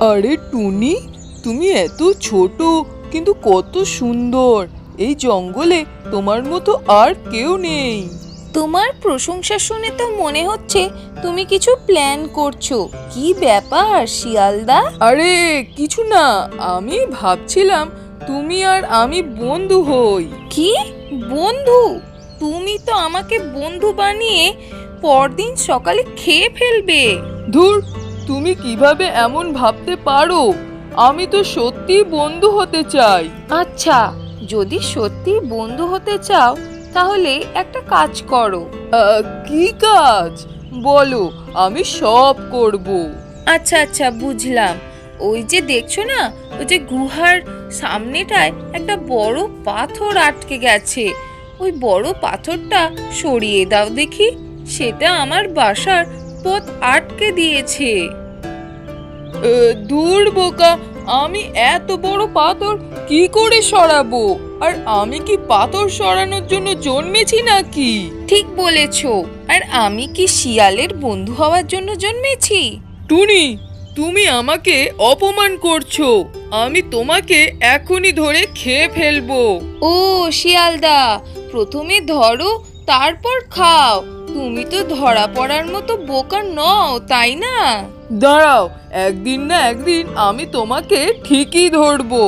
আরে টুনি তুমি এত ছোট কিন্তু কত সুন্দর। এই জঙ্গলে তোমার মতো আর কেউ নেই। তোমার প্রশংসা শুনে তো মনে হচ্ছে তুমি কিছু প্ল্যান করছ। কি ব্যাপার শিয়ালদা? আরে কিছু না আমি ভাবছিলাম তুমি আর আমি বন্ধু হই। কি? বন্ধু? তুমি তো আমাকে বন্ধু বানিয়ে পরদিন সকালে খেয়ে ফেলবে। ধুর তুমি কীভাবে এমন ভাবতে পারো? আমি তো সত্যি বন্ধু হতে চাই। আচ্ছা যদি সত্যি বন্ধু হতে চাও তাহলে একটা কাজ করো। আহ, কি কাজ? বলো আমি সব করব। আচ্ছা আচ্ছা বুঝলাম। ওই যে দেখছ না ওই যে গুহার সামনেটায় একটা বড় পাথর আটকে গেছে। ওই বড় পাথরটা সরিয়ে দাও দেখি। সেটা আমার বাসার পথ আটকে দিয়েছে। দূর বোকা আমি এত বড় পাথর কি করে সরাবো? আর আমি কি পাথর সরানোর জন্য জন্মেছি নাকি? ঠিক বলেছ। আর আমি কি শিয়ালের বন্ধু হওয়ার জন্য জন্মেছি? টুনি তুমি আমাকে অপমান করছ। আমি তোমাকে এখনই ধরে খেয়ে ফেলব। ও শিয়ালদা প্রথমে ধরো তারপর খাও। তুমি তো ধরা পড়ার মতো বোকা নও তাই না? দাঁড়াও একদিন না একদিন আমি তোমাকে ঠিকই ধরবো।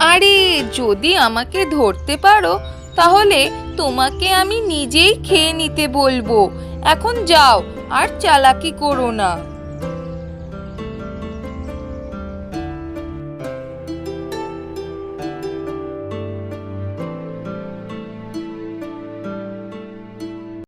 আরে যদি আমাকে ধরতে পারো তাহলে তোমাকে আমি নিজেই খেয়ে নিতে বলব। এখন যাও আর চালাকি করো না।